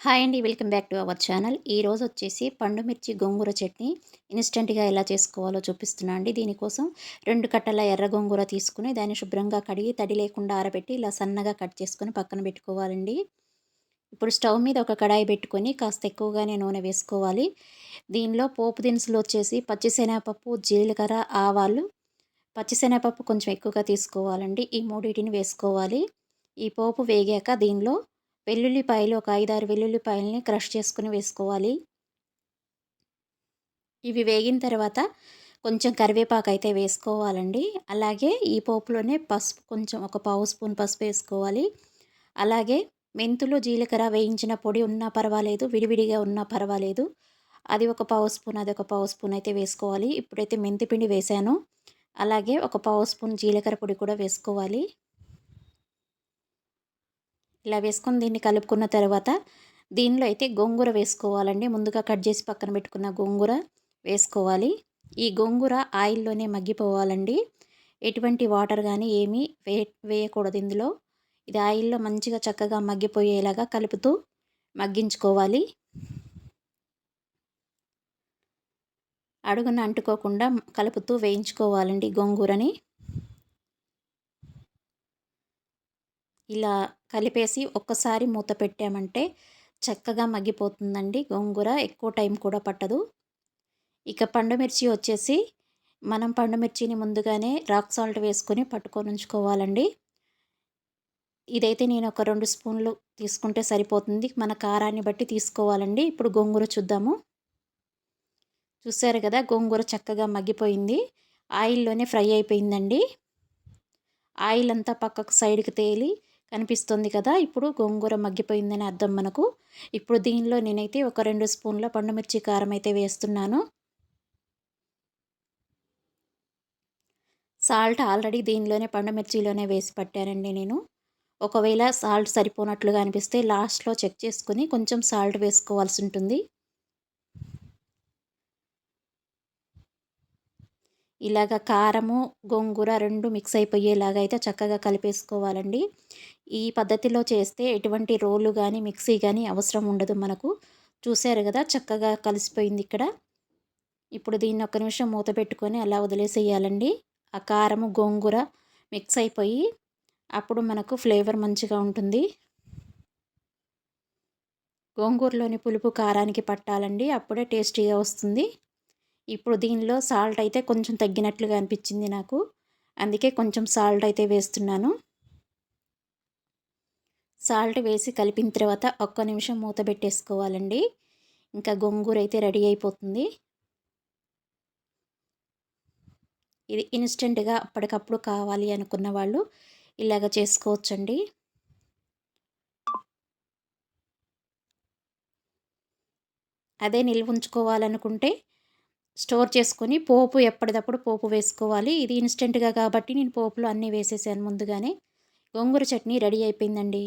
Hi అండి welcome back to our channel. ఈరోజు వచ్చేసి పండు మిర్చి గోంగూర చట్నీ ఇన్స్టెంట్గా ఎలా చేసుకోవాలో చూపిస్తున్నా అండి. దీనికోసం రెండు కట్టల ఎర్ర గోంగూర తీసుకుని దాన్ని శుభ్రంగా కడిగి తడి లేకుండా ఆరబెట్టి ఇలా సన్నగా కట్ చేసుకుని పక్కన పెట్టుకోవాలండి. ఇప్పుడు స్టవ్ మీద ఒక కడాయి పెట్టుకొని కాస్త ఎక్కువగానే నూనె వేసుకోవాలి. దీనిలో పోపు దినుసులు వచ్చేసి పచ్చిశనగపప్పు జీలకర్ర ఆవాలు పచ్చిశనగపప్పు కొంచెం ఎక్కువగా తీసుకోవాలండి. ఈ మూడింటిని వేసుకోవాలి. ఈ పోపు వేగాక దీనిలో వెల్లుల్లిపాయలు ఒక ఐదారు వెల్లుల్లిపాయలని క్రష్ చేసుకుని వేసుకోవాలి. ఇవి వేగిన తర్వాత కొంచెం కరివేపాకు అయితే వేసుకోవాలండి. అలాగే ఈ పోపులోనే పసుపు కొంచెం ఒక పావు స్పూన్ పసుపు వేసుకోవాలి. అలాగే మెంతులు జీలకర్ర వేయించిన పొడి ఉన్నా పర్వాలేదు విడివిడిగా ఉన్నా పర్వాలేదు. అది ఒక పావు స్పూన్ అది ఒక పావు స్పూన్ అయితే వేసుకోవాలి. ఇప్పుడైతే మెంతి పిండి వేసాను అలాగే ఒక పావు స్పూన్ జీలకర్ర పొడి కూడా వేసుకోవాలి. ఇలా వేసుకొని దీన్ని కలుపుకున్న తర్వాత దీనిలో అయితే గోంగూర వేసుకోవాలండి. ముందుగా కట్ చేసి పక్కన పెట్టుకున్న గోంగూర వేసుకోవాలి. ఈ గోంగూర ఆయిల్లోనే మగ్గిపోవాలండి. ఎటువంటి వాటర్ కానీ ఏమీ వే వేయకూడదు ఇందులో. ఇది ఆయిల్లో మంచిగా చక్కగా మగ్గిపోయేలాగా కలుపుతూ మగ్గించుకోవాలి. అడుగున అంటుకోకుండా కలుపుతూ వేయించుకోవాలండి గోంగూరని. ఇలా కలిపేసి ఒక్కసారి మూత పెట్టామంటే చక్కగా మగ్గిపోతుందండి. గోంగూర ఎక్కువ టైం కూడా పట్టదు. ఇక పండుమిర్చి వచ్చేసి మనం పండుమిర్చిని ముందుగానే రాక్ సాల్ట్ వేసుకొని పట్టుకొని ఉంచుకోవాలండి ఇదైతే నేను ఒక రెండు స్పూన్లు తీసుకుంటే సరిపోతుంది. మన కారాన్ని బట్టి తీసుకోవాలండి. ఇప్పుడు గోంగూర చూద్దాము. చూసారు కదా గోంగూర చక్కగా మగ్గిపోయింది. ఆయిల్లోనే ఫ్రై అయిపోయిందండి. ఆయిల్ అంతా పక్కకు సైడ్కి తేలి కనిపిస్తుంది కదా! ఇప్పుడు గోంగూర మగ్గిపోయిందని అర్థం మనకు. ఇప్పుడు దీనిలో నేనైతే ఒక రెండు స్పూన్ల పండుమిర్చి కారం అయితే వేస్తున్నాను. సాల్ట్ ఆల్రెడీ దీనిలోనే పండుమిర్చిలోనే వేసి పట్టానండి నేను. ఒకవేళ సాల్ట్ సరిపోనట్లుగా అనిపిస్తే లాస్ట్లో చెక్ చేసుకుని కొంచెం సాల్ట్ వేసుకోవాల్సి ఉంటుంది. ఇలాగ కారము గోంగూర రెండు మిక్స్ అయిపోయేలాగా అయితే చక్కగా కలిపేసుకోవాలండి. ఈ పద్ధతిలో చేస్తే ఎటువంటి రోలు కానీ మిక్సీ కానీ అవసరం ఉండదు మనకు. చూసారు కదా చక్కగా కలిసిపోయింది ఇక్కడ. ఇప్పుడు దీన్ని ఒక నిమిషం మూత పెట్టుకొని అలా వదిలేసేయాలండి. ఆ కారము గోంగూర మిక్స్ అయిపోయి అప్పుడు మనకు ఫ్లేవర్ మంచిగా ఉంటుంది. గోంగూరలోని పులుపు కారానికి పట్టాలండి. అప్పుడే టేస్టీగా వస్తుంది. ఇప్పుడు దీనిలో సాల్ట్ అయితే కొంచెం తగ్గినట్లుగా అనిపించింది నాకు. అందుకే కొంచెం సాల్ట్ అయితే వేస్తున్నాను. సాల్ట్ వేసి కలిపిన తర్వాత ఒక్క నిమిషం మూత పెట్టేసుకోవాలండి. ఇంకా గొంగూర అయితే రెడీ అయిపోతుంది. ఇది ఇన్స్టెంట్గా అప్పటికప్పుడు కావాలి అనుకున్న వాళ్ళు ఇలాగ చేసుకోవచ్చండి. అదే నిల్వ ఉంచుకోవాలనుకుంటే స్టోర్ చేసుకొని పోపు ఎప్పటికప్పుడు పోపు వేసుకోవాలి. ఇది ఇన్స్టెంట్గా కాబట్టి నేను పోపులో అన్నీ వేసేసాను ముందుగానే. గోంగూర చట్నీ రెడీ అయిపోయిందండి.